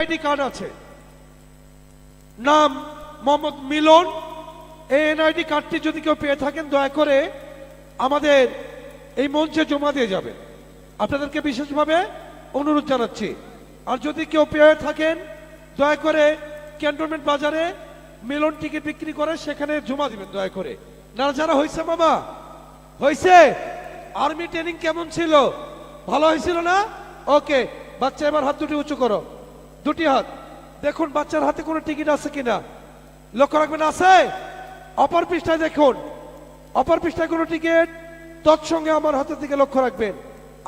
ID card আছে। নাম মোহাম্মদ মিলন। এই এনআইডি কার্ডটি যদি কেউ পেয়ে থাকেন, দয়া করে আমাদের এই মঞ্চে জমা দিয়ে যাবেন। আপনাদেরকে বিশেষভাবে অনুরোধ জানাচ্ছি। আর যদি কেউ পেয়ে থাকেন, দয়া করে ক্যান্টনমেন্ট বাজারে মিলন টিকিট বিক্রি করে সেখানে জমা দিবেন, দয়া করে। না যারা হয়েছে মামা হয়েছে আর্মি ট্রেনিং কেমন ছিল? ভালো হয়েছিল না? ওকে বাচ্চা এবার হাত দুটি উঁচু করো। দুটি হাত। দেখুন, বাচ্চার হাতে কোনো টিকিট আছে কিনা? লক্ষ্য রাখবেন, আছে? অপর পৃষ্ঠায় দেখুন। অপর পৃষ্ঠায় কোনো টিকিট? তৎসঙ্গে আমার হাতের দিকে লক্ষ্য রাখবেন।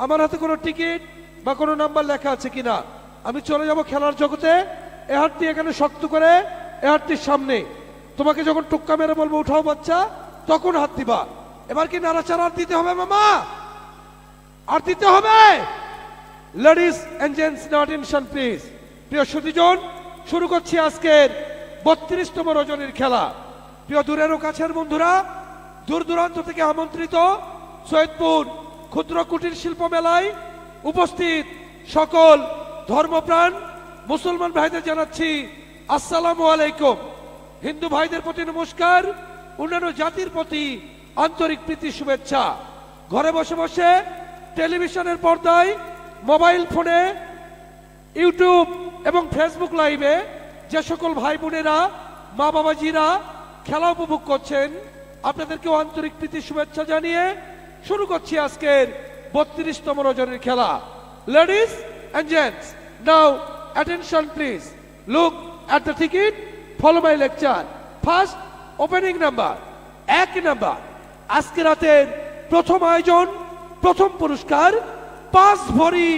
আমার হাতে কোনো টিকিট বা কোনো নাম্বার লেখা আছে কিনা? আমি চলে যাব খেলার জগতে। এ হাতটি এখানে শক্ত করে, এ হাতটির সামনে। তোমাকে যখন টুক্কা মেরে বলব, উঠাও বাচ্চা, তখন হাত দিবা। এবার কি নাড়াচাড়া আর দিতে হবে, মামা? আর দিতে হবে? Ladies and gents not tension please প্রিয় সুদীজন, শুরু করছি আজকের বত্রিশতম রজনীর খেলা। প্রিয় দূরেরও কাছের বন্ধুরা, দূর দূরান্ত থেকে আমন্ত্রিত সৈয়দপুর ক্ষুদ্র কুটির শিল্প মেলায় উপস্থিত সকল ধর্মপ্রাণ মুসলমান ভাইদের জানাচ্ছি, আসসালামু আলাইকুম। হিন্দু ভাইদের প্রতি নমস্কার, অন্যান্য জাতির প্রতি আন্তরিক প্রীতি, শুভেচ্ছা। ঘরে বসে বসে টেলিভিশনের পর্দায়, মোবাইল ফোনে, ইউটিউব এবং ফেসবুক লাইভে যে সকল ভাই বোনেরা মা বাবাজিরা খেলা উপভোগ করছেন, আপনাদেরকেও আন্তরিক প্রীতি, শুভেচ্ছা জানিয়ে শুরু করছি আজকের বত্রিশতম রজনীর খেলা। Ladies and gents now attention please look at the ticket follow my lecture first opening number এক নাম্বার আজকে রাতের প্রথম আয়োজন, প্রথম পুরস্কার, পাঁচ ভরি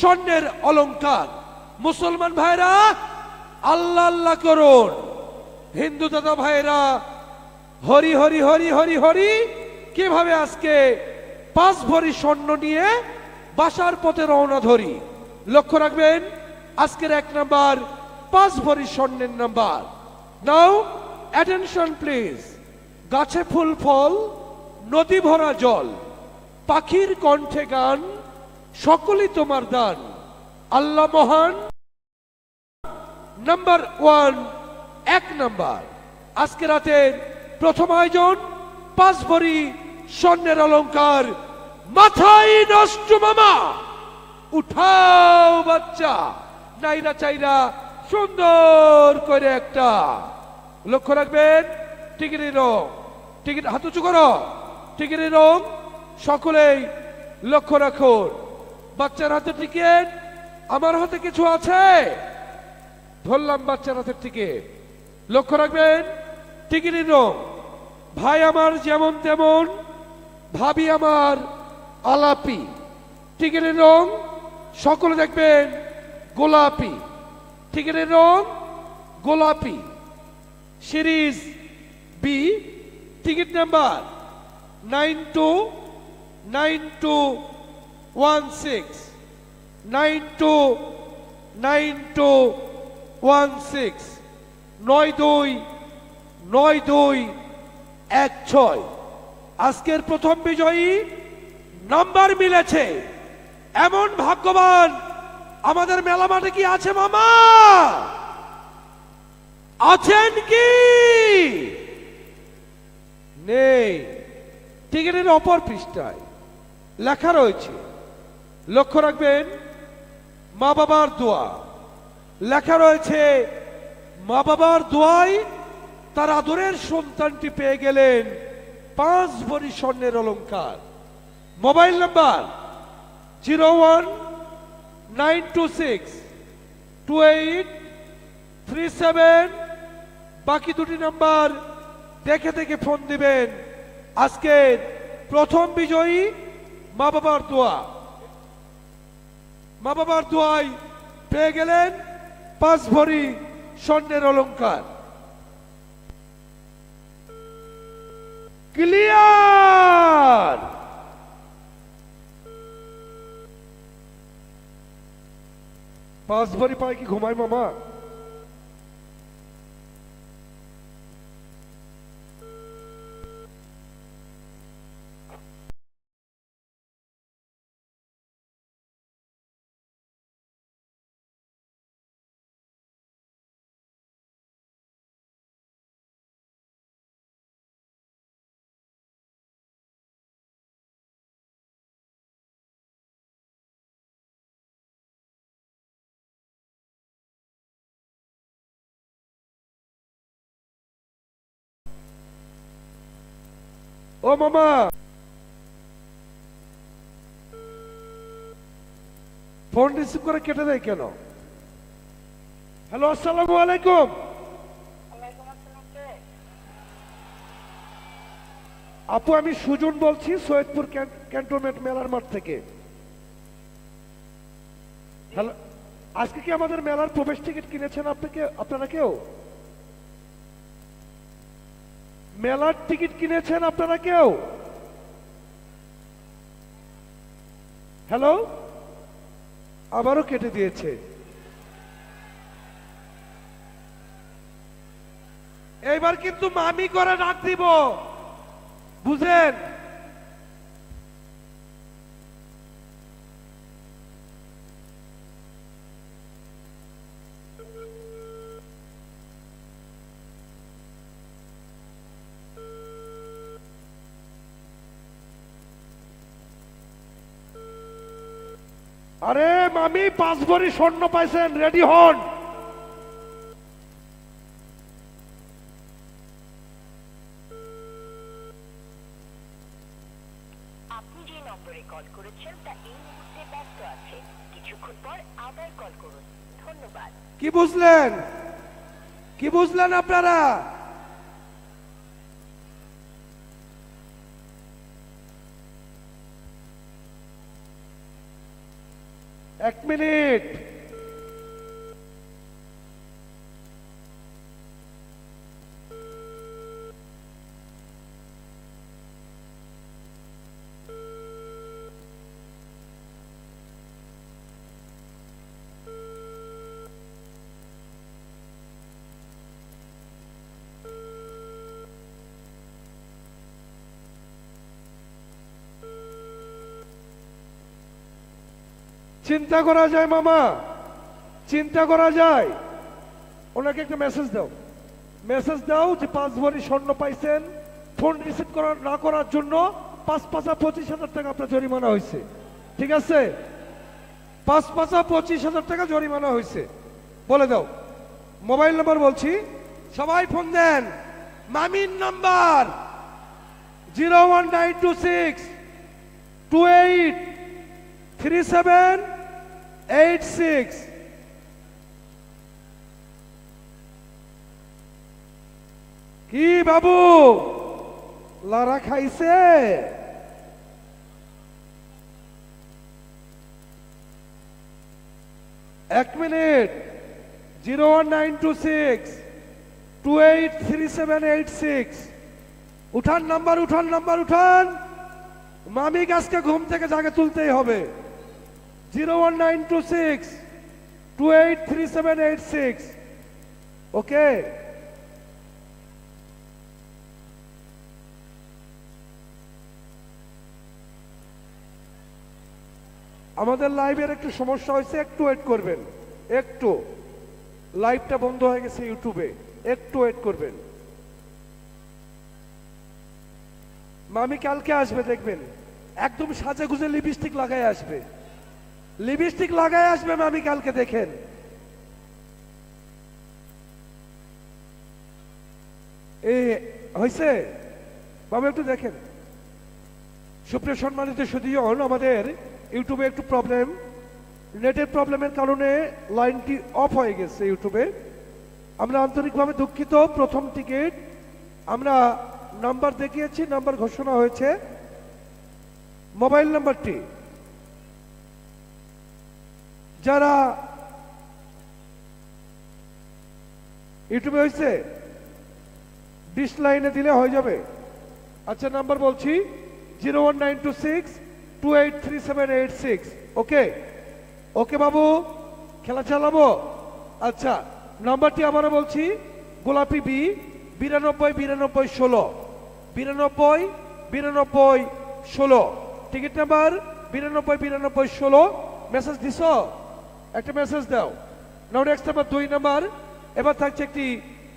স্বর্ণের অলংকার। মুসলমান ভাইরা, আল্লাহ আল্লাহ করুন। হিন্দু দাদা ভাইরা, হরি হরি হরি হরি হরি, কীভাবে আজকে পাঁচ ভরি স্বর্ণ নিয়ে বাসার পথে রওনা ধরি? লক্ষ্য রাখবেন, আজকের এক নাম্বার, পাঁচ ভরি স্বর্ণের নাম্বার। নাও অ্যাটেনশন প্লিজ গাছে ফুল ফল, নদী ভরা জল। পাখির কণ্ঠে গান, সকলই তোমার দান। আল্লাহ মহান। নাম্বার ওয়ান এক নাম্বার আজকে রাতের প্রথম আয়োজন পাঁচ ভরি স্বর্ণের অলঙ্কার, মাথায় নষ্ট মামা। উঠাও বাচ্চা, নাইরা চাইরা সুন্দর করে একটা। লক্ষ্য রাখবেন, টিকিটের রং, টিকিট হাত উঁচু করো, টিকিটের রং সকলেই লক্ষ্য রাখুন। বাচ্চার হাতে টিকিট, আমার হাতে কিছু আছে? ধরলাম বাচ্চার হাতের টিকিট লক্ষ্য রাখবেন টিকিটের রং ভাই আমার যেমন তেমন, ভাবি আমার আলাপি। টিকিটের রং সকলে দেখবেন গোলাপি। টিকিটের রং গোলাপি। Series B ticket number nine two nine two one six. Nine two nine two one six নয় দুই নয় দুই এক ছয় আজকের প্রথম বিজয়ী নাম্বার মিলেছে। এমন ভাগ্যবান আমাদের মেলা মাঠে কি আছে মামা? আছেন কি? নেই। টিকিটের অপর পৃষ্ঠায় লেখা রয়েছে। লক্ষ্য রাখবেন মা বাবার দোয়া। লেখা রয়েছে, মা বাবার দোয়ায় তার আদরের সন্তানটি পেয়ে গেলেন পাঁচ ভরি স্বর্ণের অলংকার। Mobile number zero one nine two six two eight three seven. বাকি দুটি নাম্বার দেখে দেখে ফোন দিবেন। আজকের প্রথম বিজয়ী মা বাবার দোয়া। মা বাবার দোয়ায় পেয়ে গেলেন পাঁচ ভরি স্বর্ণের অলঙ্কার ক্লিয়ার! পাঁচ ভরি পায় কি ঘুমায় মামা? ও মামা। ফোন রিসিভ করে কেটে দেয় কেন? হ্যালো, আসসালামু আলাইকুম। আপু, আমি সুজন বলছি, সৈয়দপুর ক্যান- ক্যান্টনমেন্ট মেলার মাঠ থেকে। হ্যালো, আজকে কি আমাদের মেলার প্রবেশ টিকিট কিনেছেন আপনাকে আপনারা কেউ? মেলার টিকিট কিনেছেন আপনারা কেউ? হ্যালো আবারও কেটে দিয়েছে। এইবার কিন্তু মামি করে ডাক দিব। বুঝেন? আরে মামি পাঁচ ভরি স্বর্ণ পাইছেন রেডি হন। আপনি যে নম্বরে কল করেছেন তা এই মুহূর্তে ব্যস্ত আছে। কিছুক্ষণ পর আবার কল করুন। ধন্যবাদ। কি বুঝলেন? কি বুঝলেন আপনারা? এক মিনিট। চিন্তা করা যায়, মামা। চিন্তা করা যায়। ওনাকে একটা মেসেজ দাও। মেসেজ দাও যে পাঁচ ভরি স্বর্ণ পাইছেন। ফোন রিসিভ করা, না করার জন্য পাঁচ পাঁচা পঁচিশ হাজার টাকা আপনার জরিমানা হয়েছে ঠিক আছে? পাঁচ পাঁচা পঁচিশ হাজার টাকা জরিমানা হয়েছে বলে দাও। মোবাইল নাম্বার বলছি। সবাই ফোন দেন। মামির number. Zero one nine two six two eight three seven eight six কি বাবু? লড়া খাইছে? এক minute. Zero one nine two six. Two eight three seven eight six. উঠান নাম্বার উঠান নাম্বার, উঠান। মামি গাছকে ঘুম থেকে জাগে তুলতেই হবে। Zero one nine two six two eight three seven eight six okay আমাদের লাইভের একটু সমস্যা হয়েছে, একটু ওয়েট করবেন। একটু। লাইভটা বন্ধ হয়ে গেছে ইউটিউবে একটু ওয়েট করবেন। মামি কালকে আসবে, দেখবেন। একদম সাজে গুজে লিপস্টিক লাগাই আসবে। লিপস্টিক লাগাই আসবে, মামি, কালকে দেখেন। এ হয়েছে বাবা, একটু দেখেন। সুপ্রিয় সম্মানিত সুদীয়ন আমাদের ইউটিউবে একটু প্রবলেম নেটের প্রবলেমের কারণে লাইনটি অফ হয়ে গেছে ইউটিউবে। আমরা আন্তরিকভাবে দুঃখিত, প্রথম টিকিট আমরা নাম্বার দেখিয়েছি নাম্বার ঘোষণা হয়েছে। মোবাইল নাম্বারটি যারা ইউটিউবে হয়েছে ডিস লাইনে দিলে হয়ে যাবে। আচ্ছা নাম্বার বলছি zero one nine two six two eight three seven eight six okay okay বাবু? খেলা চালাবো? আচ্ছা নাম্বারটি আবারও বলছি, গোলাপি বি বিরানব্বই বিরানব্বই, ষোলো। বিরানব্বই বিরানব্বই, ষোলো। টিকিট নাম্বার বিরানব্বই বিরানব্বই, ষোলো। মেসেজ দিছ? একটা মেসেজ দাও। নাও নেক্সট নাম্বার দুই নাম্বার এবার থাকছে একটি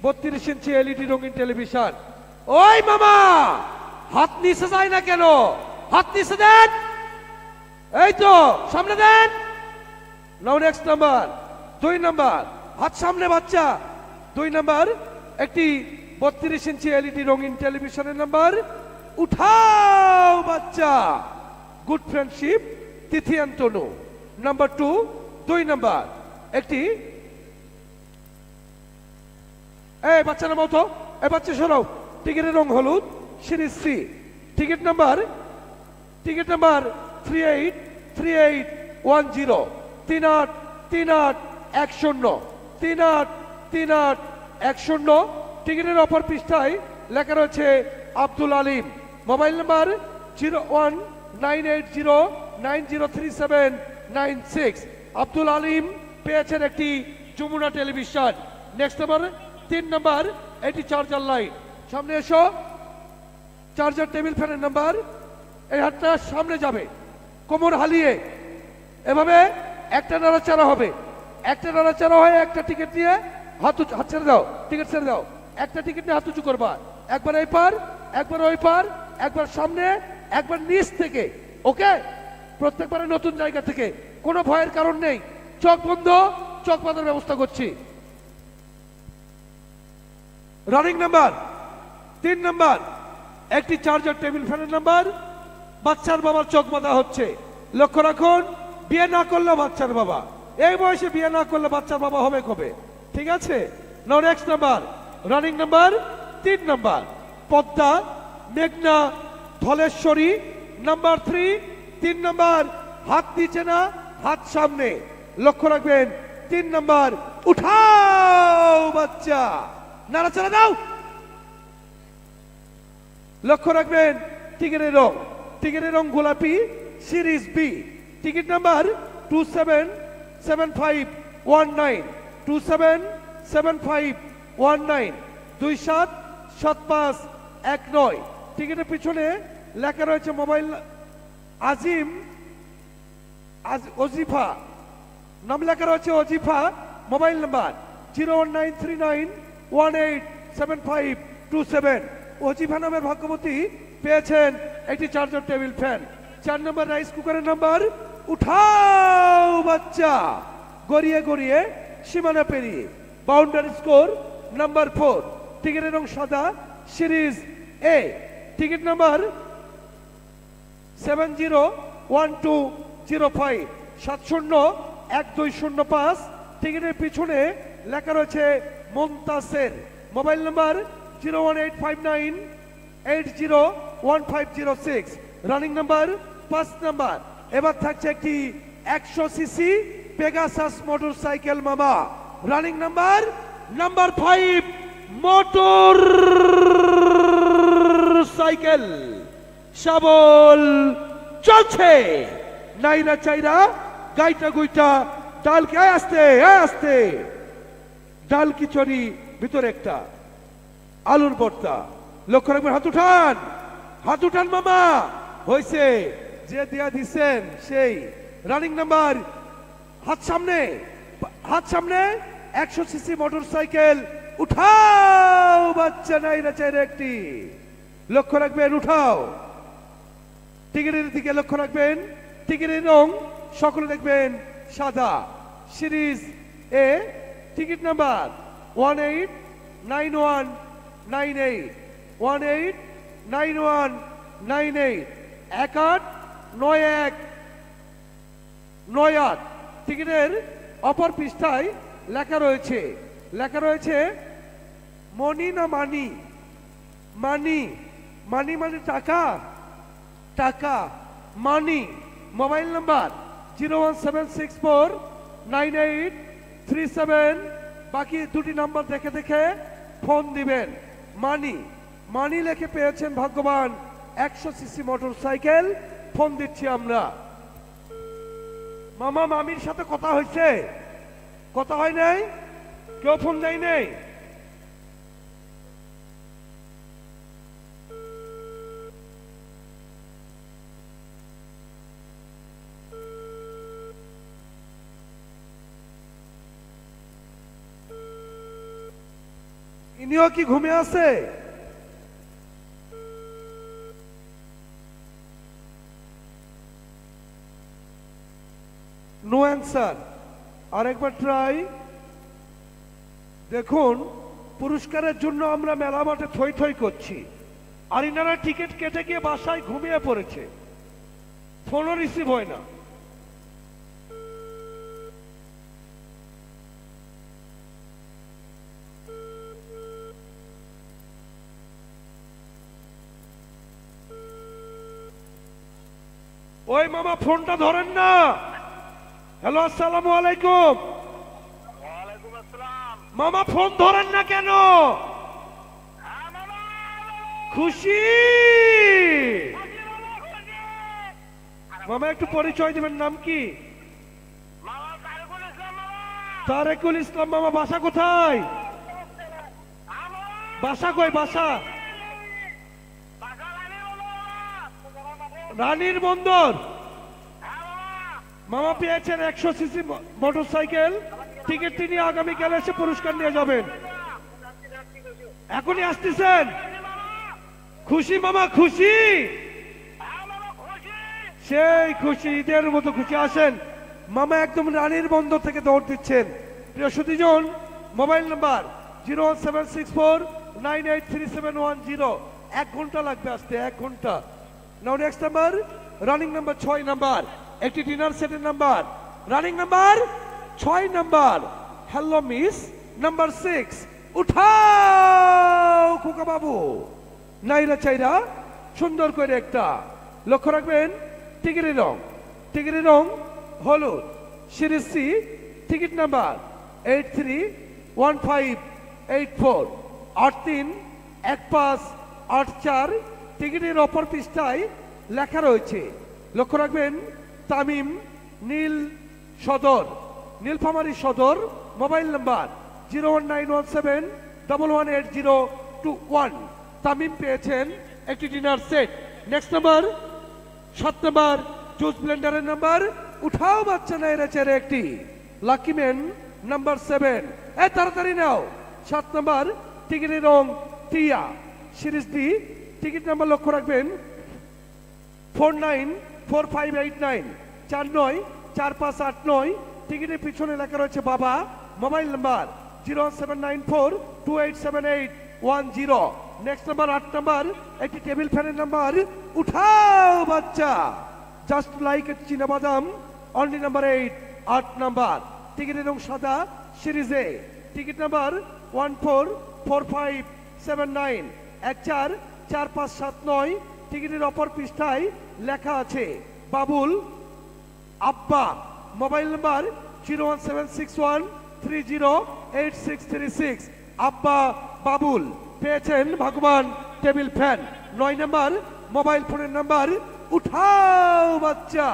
বত্রিশ ইঞ্চি এলইডি রঙিন টেলিভিশন ওই মামা! হাত নিচে যায় না কেন? হাত নিচে দেন। এই তো, সামনে দেন। নাও নেক্সট নাম্বার দুই নাম্বার হাত সামনে বাচ্চা। দুই নাম্বার একটি বত্রিশ ইঞ্চি এলইডি রঙিন টেলিভিশনের নাম্বার উঠাও বাচ্চা। গুড ফ্রেন্ডশিপ তিথিয়ান্তনু নাম্বার টু দুই নাম্বার, একটি। এই বাচ্চা নামাও তো এই বাচ্চা সরাও টিকিটের রং হলুদ, series C ticket number ticket number three eight three eight one zero তিন আট তিন আট, এক শূন্য, তিন আট তিন আট, এক শূন্য। টিকিটের অপর পৃষ্ঠায় লেখা রয়েছে Abdul Alim. Mobile number zero one nine eight zero nine zero three seven nine six Abdul Alim পেয়েছেন একটি যমুনা টেলিভিশন। নেক্সট নাম্বার তিন নাম্বার এটি চার্জার লাইট সামনে এসো। চার্জার টেবিল ফ্যানের নাম্বার এই হাতটা সামনে যাবে। কোমর হালিয়ে। এভাবে একটা নাড়াচাড়া হবে। একটা নাড়াচাড়া হয়ে একটা টিকিট দিয়ে হাত হাত ছেড়ে দাও। টিকিট ছেড়ে দাও। একটা টিকিট নিয়ে হাত উঁচু করবা। একবার এই পার, একবার ওই পার, একবার সামনে, একবার নিচ থেকে। ওকে প্রত্যেকবারে নতুন জায়গা থেকে। কোনো ভয়ের কারণ নেই। চোখ বন্ধ, চোখ বাঁধার ব্যবস্থা করছি। রানিং নাম্বার তিন নাম্বার একটি চার্জার টেবিল ফ্যানের নাম্বার বাচ্চার বাবার চোখ বাঁধা হচ্ছে। লক্ষ্য রাখুন, বিয়ে না করলে বাচ্চার বাবা। এই বয়সে বিয়ে না করলে বাচ্চার বাবা হবে কবে? ঠিক আছে? No next number running number তিন নাম্বার পদ্মা, মেঘনা, ধলেশ্বরী নাম্বার থ্রি তিন নাম্বার হাত নিচে না হাত সামনে। লক্ষ্য রাখবেন, তিন নাম্বার, উঠাও বাচ্চা। নাড়াচাড়া দাও। লক্ষ্য রাখবেন, টিকিটের রং। টিকিটের রং গোলাপি, series B ticket number two seven seven five one nine two seven seven five one nine দুই সাত সাত পাঁচ এক নয়। টিকিটের পিছনে লেখা রয়েছে মোবাইল, আজিম আজ অজিফা নাম লেখা রয়েছে Ajifa mobile number zero one nine three nine one eight seven five two seven Ajifa নামের ভাগ্যবতী পেয়েছেন একটি চার্জার টেবিল ফ্যান চার নম্বর রাইস কুকারের নাম্বার উঠাও বাচ্চা গড়িয়ে গড়িয়ে সীমানা পেরিয়ে বাউন্ডারি স্কোর নাম্বার ফোর টিকিটের রং সাদা series A ticket number seven zero one two zero five সাত শূন্য এক দুই শূন্য পাঁচ। টিকিটের পিছনে লেখা রয়েছে মন্তাসের। Mobile number zero one eight five nine eight zero one five zero six. Running number পাঁচ নাম্বার। এবার থাকছে একটি একশো সিসি পেগাসাস মোটর সাইকেল মামা। Running number number five motorcycle শাবল চলছে। নাইরা চাইরা গাইটা গুইটা ডালকে আয় আসতে আসতে। ডাল কিচড়ি ভিতরে একটা। আলুর ভর্তা। লক্ষ্য রাখবেন, হাত উঠান। হাত উঠান, মামা। হয়েছে যে দিয়া দিছেন, সেই। রানিং নাম্বার, হাত সামনে। হাত সামনে, একশো সিসি মোটর সাইকেল উঠাও, বাচ্চা নাইরা চাইরা একটি। লক্ষ্য রাখবেন, উঠাও। টিকিটের দিকে লক্ষ্য রাখবেন। টিকিটের রং সকলে দেখবেন সাদা। Series A, ticket number one eight nine one nine eight. One eight nine one nine eight. এক আট নয় এক নয় আট। টিকিটের অপর পৃষ্ঠায় লেখা রয়েছে লেখা রয়েছে মনি না মানি? মানি। মানি মানে টাকা? টাকা। Money. Mobile number zero one seven six four nine eight three seven. বাকি দুটি নাম্বার দেখে দেখে ফোন দিবেন। মানি মানি লেখে পেয়েছেন ভাগ্যবান একশো সিসি মোটর সাইকেল ফোন দিচ্ছি আমরা। মামা, মামির সাথে কথা হয়েছে? কথা হয় নাই? কেউ ফোন দেয় নাই? ইনিও কি ঘুমে আছে? নো অ্যান্সার আরেকবার ট্রাই দেখুন, পুরস্কারের জন্য আমরা মেলা মাঠে থই থই করছি। আর ইনারা টিকিট কেটে গিয়ে বাসায় ঘুমিয়ে পড়েছে। ফোনও রিসিভ হয় না। ওই মামা ফোনটা ধরেন না। হ্যালো আসসালামু আলাইকুম। মামা ফোন ধরেন না কেন? হ্যাঁ খুশি? মামা একটু পরিচয় দিবেন নাম কি? মামা ইসলাম মামা। তারেকুল ইসলাম মামা বাসা কোথায়? বাসা কই বাসা? রানীর বন্দর। মামা পেয়েছেন একশো সিসি মোটর সাইকেল টিকিটটি নিয়ে আগামীকাল এসে পুরস্কার নিয়ে যাবেন। এখনই আসতেছেন। খুশি মামা, খুশি? সেই খুশি, ঈদের মতো খুশি। আসেন, মামা একদম রানীর বন্দর থেকে দৌড় দিচ্ছেন। প্রিয় সুদীজন mobile number zero seven six four nine eight three seven one zero. এক ঘণ্টা লাগবে আসতে, এক ঘণ্টা। Now next number running number ছয় নাম্বার একটি ডিনার সেটের নাম্বার রানিং নাম্বার ছয় number hello miss number six উঠাও, খোকা বাবু। নাইরা চাইরা সুন্দর করে একটা। লক্ষ্য রাখবেন, টিকিটের রং। টিকিটের রং হলুদ। Series C, ticket number eight three one five eight four আট তিন, এক পাঁচ, আট চার টিকিটের অপর পৃষ্ঠায় লেখা রয়েছে। লক্ষ্য রাখবেন, তামিম নীল সদর, Nilphamari Sadar, mobile number zero one nine one seven double one eight zero two one. Tamim পেয়েছেন একটি ডিনার সেট। নেক্সট নাম্বার, সাত নাম্বার, জুস ব্লেন্ডারের নাম্বার, উঠাও বাচ্চা না এরা চেরে একটি। Lucky man number seven. এ তাড়াতাড়ি নাও। সাত নাম্বার, টিকিটের রং টিয়া। সিরিজ ডি টিকিট নাম্বার লক্ষ্য রাখবেন। Four nine, four five eight nine, চার নয়, চার পাঁচ আট নয়। টিকিটের পিছনে লেখা রয়েছে বাবা। Mobile number zero seven nine, four two eight seven eight one zero. Next number, আট নাম্বার, একটি টেবিল ফ্যানের নাম্বার। উঠাও বাচ্চা। জাস্ট লাইক চীনা বাদাম। অনলি নাম্বার এইট, আট নাম্বার। টিকিটের রং সাদা সিরিজে ticket number one four four five, seven nine, এক চার। চার পাঁচ সাত নয় টিকিটের অপর পৃষ্ঠায় লেখা আছে, বাবুল, আব্বা, mobile number zero one seven six one three zero eight six three six. আব্বা, বাবুল, পেয়েছেন ভগবান টেবিল ফ্যান। নয় নাম্বার, মোবাইল ফোনের নাম্বার, উঠাও বাচ্চা।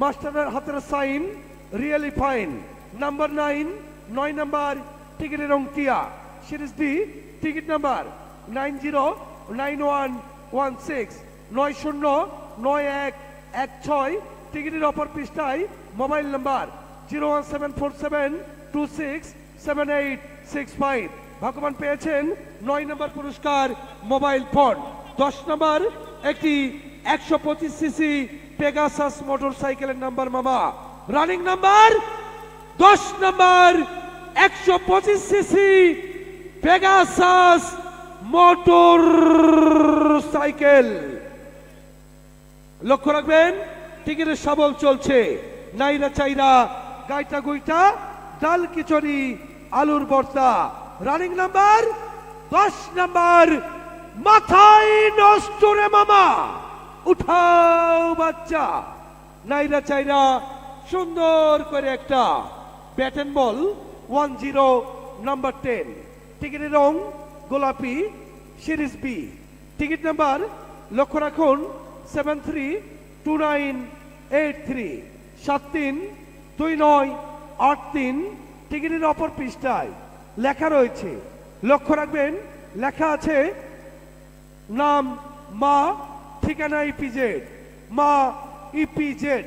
মাস্টারের হাতের sign, really fine. Number nine, নয় নাম্বার, টিকিটের টিয়া series D, ticket number nine zero nine one one six নয় শূন্য নয় এক এক ছয় টিকিটের অপর পৃষ্ঠায় mobile number zero one seven four seven two six seven eight six five. ভগবান পেয়েছেন নয় নম্বর পুরস্কার মোবাইল ফোন। দশ নম্বর একটি একশো পঁচিশ সিসি পেগাসাস মোটর সাইকেলের নাম্বার মামা। রানিং নাম্বার দশ নম্বর একশো পঁচিশ সিসি পেগাসাস মোটর সাইকেল। লক্ষ্য রাখবেন টিকিটের সবল চলছে। নাইরা চাইরা, গাইটা গুইটা, ডাল খিচুড়ি, আলুর ভর্তা। রানিং নাম্বার দশ নাম্বার মাথায় নষ্ট রে মামা। উঠাও বাচ্চা। নাইরা চাইরা, সুন্দর করে একটা bat and ball one zero number ten টিকিটের রং গোলাপি, সিরিজ বি টিকিট নাম্বার লক্ষ্য রাখুন seven three two nine eight three সাত তিন দুই নয় আট তিন। টিকিটের অপর পৃষ্ঠায় লেখা রয়েছে। লক্ষ্য রাখবেন, লেখা আছে, নাম মা, ঠিকানা ইপিজেড মা ইপিজেড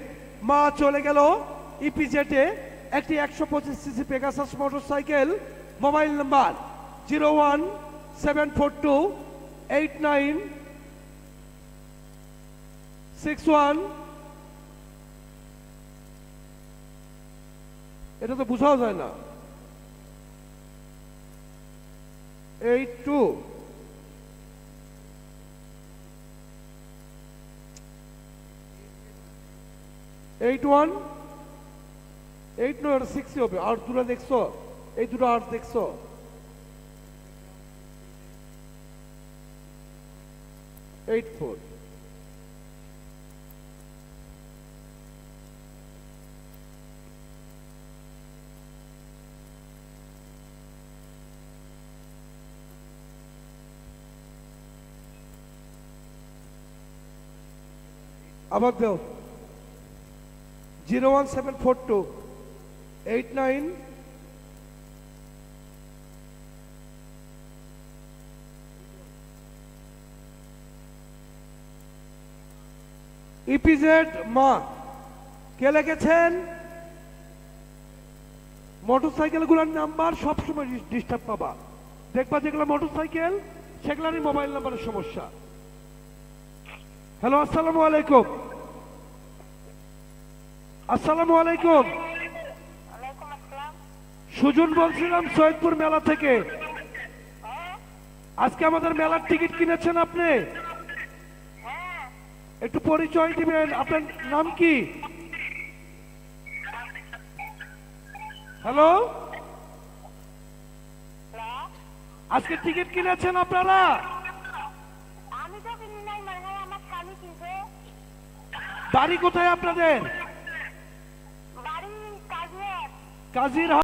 মা চলে গেল ইপিজেডে একটি একশো পঁচিশ CC Pegasus motorcycle mobile number zero one seven four two eight nine six one এটা তো বোঝাও যায় না। Eight two eight one eight নয় সিক্সই হবে। আর দুটো দেখছ? এই দুটো আর দেখছ? এইট ফোর আবার দাও zero one seven four two eight nine EPZ মা, কে লিখেছেন? মোটরসাইকেলগুলোর নাম্বার সবসময় ডিস্টার্ব পাবা। দেখবা যেগুলো মোটরসাইকেল, সেগুলোরই মোবাইল নাম্বারের সমস্যা। হ্যালো, আসসালামু আলাইকুম। আসসালামু আলাইকুম। সুজন বলছিলাম সৈয়দপুর মেলা থেকে। আজকে আমাদের মেলার টিকিট কিনেছেন আপনি? একটু পরিচয় দিবেন আপনার নাম কি? হ্যালো? আজকে টিকিট কিনেছেন আপনারা? মনে বাড়ি কোথায় আপনাদের? কাজীর